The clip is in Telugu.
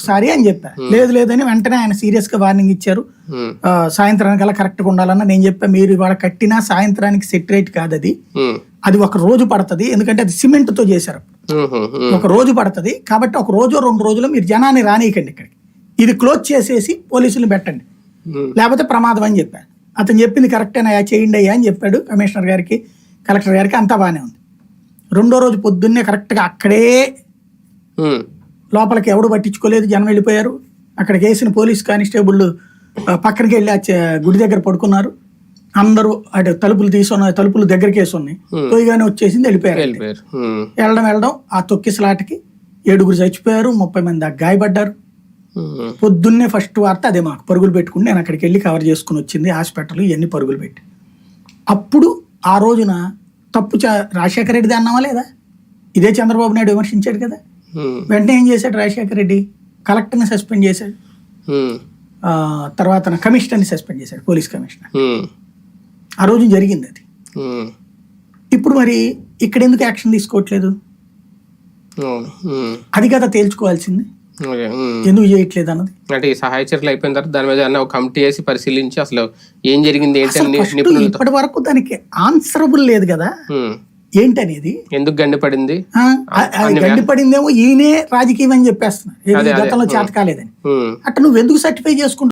ఒకసారి అని చెప్పా. లేదు లేదని వెంటనే ఆయన సీరియస్గా వార్నింగ్ ఇచ్చారు. ఉమ్, ఆ, సాయంత్రానికల్లా కరెక్ట్గా ఉండాలన్న నేను చెప్పా మీరు ఇవాళ కట్టినా సాయంత్రానికి సెట్ రేట్ కాదు అది. ఉమ్, అది ఒక రోజు పడుతుంది ఎందుకంటే అది సిమెంట్తో చేశారు. ఒక రోజు పడుతుంది కాబట్టి ఒక రోజు రెండు రోజులు మీరు జనాన్ని రానియకండి ఇక్కడికి. ఇది క్లోజ్ చేసేసి పోలీసులు పెట్టండి. లేకపోతే ప్రమాదం అని చెప్పాను అతను చెప్పింది కరెక్టేనయ్యా చేయండి అయ్యా అని చెప్పాడు కమిషనర్ గారికి కలెక్టర్ గారికి అంతా బాగానే ఉంది. రెండో రోజు పొద్దున్నే కరెక్ట్గా అక్కడే లోపలికి ఎవడు పట్టించుకోలేదు జనం వెళ్ళిపోయారు. అక్కడికి వేసిన పోలీస్ కానిస్టేబుల్ పక్కనకి వెళ్ళి గుడి దగ్గర పడుకున్నారు. అందరూ అటు తలుపులు తీసుకున్న తలుపులు దగ్గరికి వేసి ఉన్నాయి పోయిగానే వచ్చేసింది వెళ్ళిపోయారు వెళ్ళడం వెళ్ళడం ఆ తొక్కిసలాటకి ఏడుగురు చచ్చిపోయారు ముప్పై మంది దాకా గాయపడ్డారు. పొద్దున్నే ఫస్ట్ వార్త అదే మాకు పరుగులు పెట్టుకుని నేను అక్కడికి వెళ్ళి కవర్ చేసుకుని వచ్చింది హాస్పిటల్ ఇవన్నీ పరుగులు పెట్టి. అప్పుడు ఆ రోజున తప్పు చ- రాజశేఖర రెడ్డిది అన్నావా లేదా? ఇదే చంద్రబాబు నాయుడు విమర్శించాడు కదా? వెంటనే ఏం చేశాడు రాజశేఖర రెడ్డి? కలెక్టర్ని సస్పెండ్ చేశాడు. ఆ, తర్వాత కమిషనర్ని సస్పెండ్ చేశాడు పోలీస్ కమిషనర్. ఉమ్, ఆ రోజు జరిగింది అది. ఇప్పుడు మరి ఇక్కడ ఎందుకు యాక్షన్ తీసుకోవట్లేదు? అది కదా తేల్చుకోవాల్సింది. ఎందుకు చేయట్లేదు అన్నది? అంటే ఈ సహాయ చర్యలు అయిపోయిన తర్వాత దాని మీద ఒక కమిటీ వేసి పరిశీలించి అసలు ఏం జరిగింది ఏంటి ఇప్పటి వరకు దానికి ఆన్సరబుల్ లేదు కదా. ఏంటనేది? ఎందుకు గండిపడింది? ఆ, ఆ- ఆ గడ్డి పడిందేమో ఈయనే రాజకీయం అని చెప్పేస్తున్నా ఏది అదే, అదే. గతంలో చేత కాలేదని. అట్ట నువ్వు ఎందుకు సర్టిఫై చేసుకుంటావు